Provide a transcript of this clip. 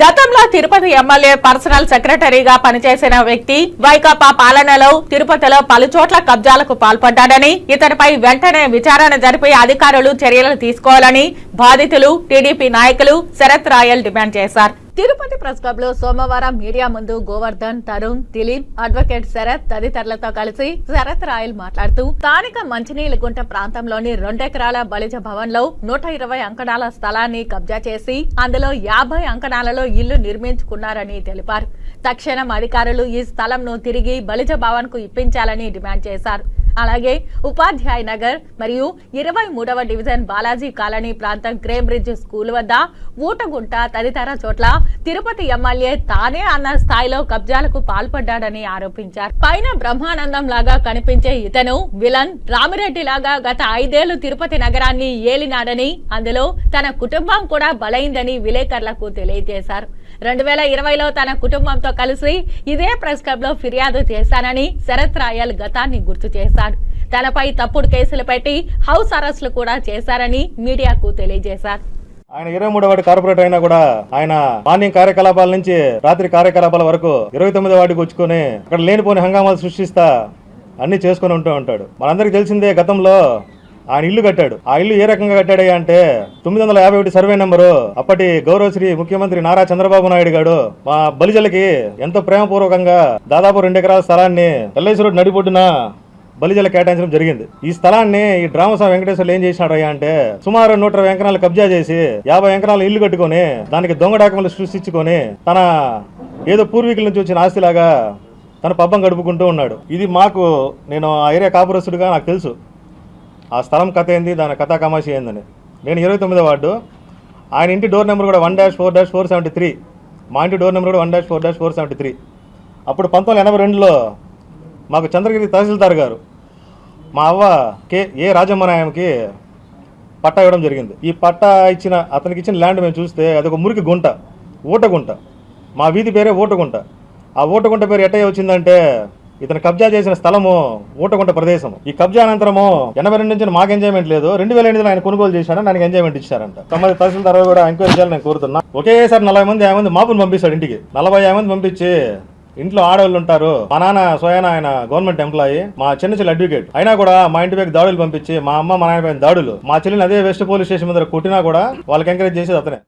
గతంలో Tirupati MLA personal సెక్రటరీగా పనిచేసిన వ్యక్తి వైకాపా పాలనలో తిరుపతిలో పలుచోట్ల కబ్జాలకు పాల్పడ్డాడని ఇతనిపై వెంటనే విచారణ జరిపి అధికారులు చర్యలు తీసుకోవాలని బాధితులు టీడీపీ నాయకులు శరత్ రాయల్ డిమాండ్ చేశారు. తిరుపతి ప్రెస్ క్లబ్లో సోమవారం మీడియా ముందు గోవర్ధన్ తరుణ్ దిలీప్ అడ్వకేట్ శరత్ తదితరులతో కలిసి శరత్ రాయల్ మాట్లాడుతూ స్థానిక మంచినీళ్ళ గుంట ప్రాంతంలోని రెండెకరాల బలిజ భవన్లో నూట ఇరవై అంకణాల స్థలాన్ని కబ్జా చేసి అందులో యాభై అంకణాలలో ఇల్లు నిర్మించుకున్నారని తెలిపారు. తక్షణం అధికారులు ఈ స్థలంను తిరిగి బలిజ భవన్కు ఇప్పించాలని డిమాండ్ చేశారు. అలాగే ఉపాధ్యాయ నగర్ మరియు ఇరవై మూడవ డివిజన్ బాలాజీ కాలనీ ప్రాంతం క్రేమ్ బ్రిడ్జ్ స్కూల్ వద్ద ఊటగుంట తదితర చోట్ల తిరుపతి ఎమ్మెల్యే తానే అన్న స్థాయిలో కబ్జాలకు పాల్పడ్డాడని ఆరోపించారు. పైన బ్రహ్మానందం లాగా కనిపించే ఇతను విలన్ రామిరెడ్డి లాగా గత ఐదేళ్ళు తిరుపతి నగరాన్ని ఏలినాడని అందులో తన కుటుంబం కూడా బలైందని విలేకరులకు తెలియజేశారు. రెండు వేల ఇరవైలో తన కుటుంబంతో కలిసి ఇదే ప్రెస్ క్లబ్లో ఫిర్యాదు చేశానని శరత్ రాయల్ గతాన్ని గుర్తు చేశారు తనపై తప్పుడు కేసులు పెట్టి హౌస్ అరెస్టులు కూడా చేశారని మీడియాకు తెలియజేశారు. ఆయన ఇరవై మూడో వాడి కార్పొరేటర్ అయినా కూడా ఆయన మార్నింగ్ కార్యకలాపాల నుంచి రాత్రి కార్యకలాపాల వరకు ఇరవై తొమ్మిదో వాటికి వచ్చుకొని అక్కడ లేనిపోని హంగామాలు సృష్టిస్తా అన్ని చేసుకొని ఉంటూ ఉంటాడు. మనందరికి తెలిసిందే గతంలో ఆయన ఇల్లు కట్టాడు. ఆ ఇల్లు ఏ రకంగా కట్టాడయ్యా అంటే తొమ్మిది వందల యాభై ఒకటి సర్వే నెంబరు. అప్పటి గౌరవశ్రీ ముఖ్యమంత్రి నారా చంద్రబాబు నాయుడు గారు మా బలిజలకి ఎంతో ప్రేమపూర్వకంగా దాదాపు రెండు ఎకరాల స్థలాన్ని ఎల్ఐసి రోడ్ నడిబొడ్డున బలిజల కేటాయించడం జరిగింది. ఈ స్థలాన్ని ఈ డ్రామస్వామి వెంకటేశ్వర్లు ఏం చేసినాడు అయ్యా అంటే సుమారు నూట ఇరవై ఎకరాలు కబ్జా చేసి యాభై ఎకరాలు ఇల్లు కట్టుకొని దానికి దొంగ డాక్యుమెంట్లు సృష్టించుకొని తన ఏదో పూర్వీకుల నుంచి వచ్చిన ఆస్తిలాగా తన పబ్బం గడుపుకుంటూ ఉన్నాడు. ఇది మాకు నేను ఆ ఏరియా కాపురస్తుడుగా నాకు తెలుసు. ఆ స్థలం కథ ఏంది? దాని కథా కమాషి ఏందని. నేను ఇరవై తొమ్మిదో వార్డు. ఆయన ఇంటి డోర్ నెంబర్ కూడా one dash four dash four seventy three మా ఇంటి డోర్ నెంబర్ కూడా one dash four dash four seventy three అప్పుడు పంతొమ్మిది ఎనభై రెండులో మాకు చంద్రగిరి తహసీల్దార్ గారు మా అవ్వ కే ఏ రాజమ్మనాయంకి పట్టా ఇవ్వడం జరిగింది. ఈ పట్టా ఇచ్చిన అతనికి ఇచ్చిన ల్యాండ్ మేము చూస్తే అది ఒక మురికి గుంట ఊటగుంట. మా వీధి పేరే ఊటగుంట. ఆ ఊటగుంట పేరు ఎట్టయ్య వచ్చిందంటే ఇతను కబ్జా చేసిన స్థలము ఊటగుంట ప్రదేశం ఈ కబ్జా అనంతరము ఎనభై రెండు నుంచి మాకు ఎంజాయ్మెంట్ లేదు. రెండు వేల ఎనిమిదిలో ఆయన కొనుగోలు చేశాడు నాకు ఎంజాయ్మెంట్ ఇచ్చారంట. సంబంధిత తహసీల్దార్ కూడా ఎంక్వైరీ చేయాలని నేను కోరుతున్నా. ఒకేసారి నలభై మంది యాభై మంది మాపుని పంపిస్తాడు ఇంటికి. నలభై యాభై మంది పంపించి ఇంట్లో ఆడవాళ్ళు ఉంటారు. మా నాన్న స్వయాన ఆయన గవర్నమెంట్ ఎంప్లాయీ మా చిన్న చెల్లి అడ్వకేట్. అయినా కూడా మా ఇంటి పైకి దాడులు పంపించి మా అమ్మ మా నాయన పైన దాడులు. మా చెల్లిని అదే వెస్ట్ పోలీస్ స్టేషన్ మీద కొట్టినా కూడా వాళ్ళకి ఎంకరేజ్ చేసేది అతనే.